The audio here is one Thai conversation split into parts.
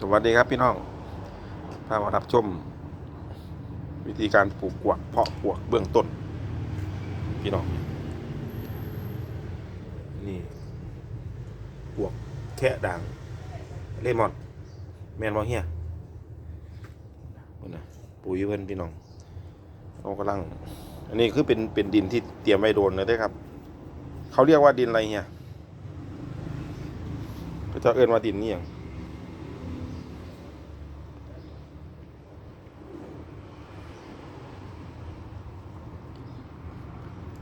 สวัสดีครับพี่น้อง พามารับชม วิธีการปลูกกวกเพาะกวกเบื้องต้น พี่น้อง นี่กวกแค่ด่างเลมอน แมนบอเฮียพุ่นนะปุ๋ยเพื่อนพี่น้องเรากำลัง อันนี้คือเป็นเป็นดินที่เตรียมไว้โดนเลยด้ครับ เขาเรียกว่าดินอะไรเฮียเขาจะเอิ้นว่าดินนี่อย่าง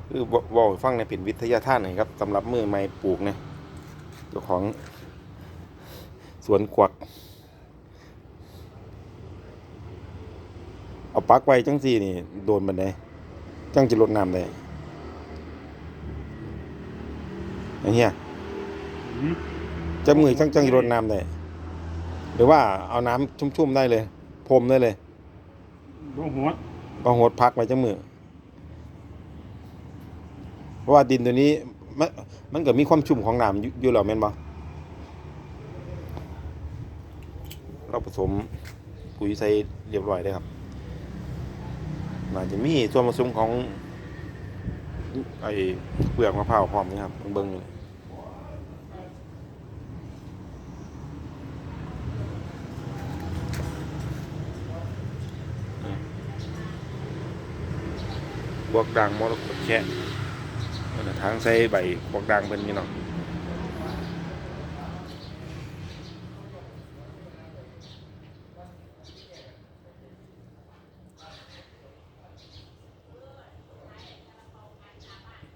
คือบอกฟังในเป็นวิทยาทานหน่อยครับสำหรับมือไม้ปลูกเนี่ยเจ้าของสวนกวัก เอาปักไว้จังสี่นี่ โดนบันไดจังจะลดน้ำได้ไอ้เหี้ยจะมือจังจังจะลดน้ำได้หรือว่าเอาน้ำชุ่มๆได้เลยพรมได้เลยบ่หัวก็หดพักไว้จังมือ เพราะว่าดินตัวนี้มันมันก็มีความชุ่มของน้ำอยู่อยู่แล้วแม่นบ่เราผสมปุ๋ยใส่เรียบร้อยเลยครับน่าจะมีส่วนผสมของไอ้เปลือกมะพร้าวพร้อมนะครับเบิ่งบวกดังมรกตแค่นั่นน่ะ ทางใส่ใบบวกดังเป็นนี่เนาะ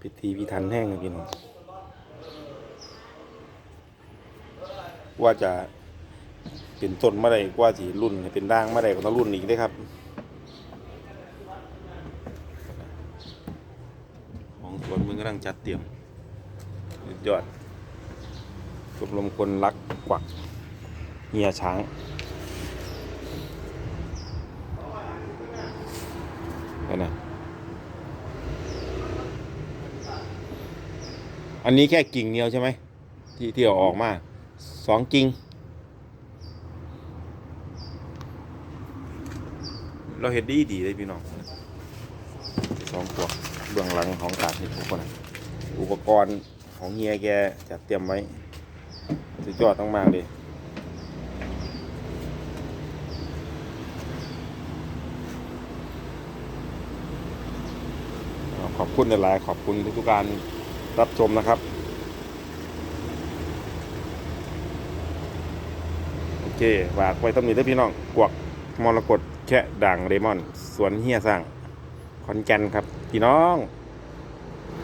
พิธีพิธันแห้งยพี่น้องว่าจะเป็นต้นเมื่อไรกว่าสิรุ่นเป็นด่างเมื่อไรก็ต้องรุ่นอีกเด้ครับ ของสวนมึงกำลังจัดเตรียมยอดชมรมคนรักกวักเหียช้างนั่นนะอันนี้แค่กิ่งเดียวใช่ไหมที่ที่เอาออกมาสองกิ่งเราเห็นดีดีเลยพี่น้อง สองตัวเบื้องหลังของการเห็ดทุกคนอุปกรณ์ของเฮียแกจัดเตรียมไว้สุดยอดต้องมากเลยขอบคุณหลาย ๆ ขอบคุณทุกๆการรับชมนะครับโอเคฝากไว้ต้นนี้ด้วยพี่น้องกวกมรกตแค่ด่างเรมอน สวนเฮียสร้าง อนแก่นครับพี่น้อง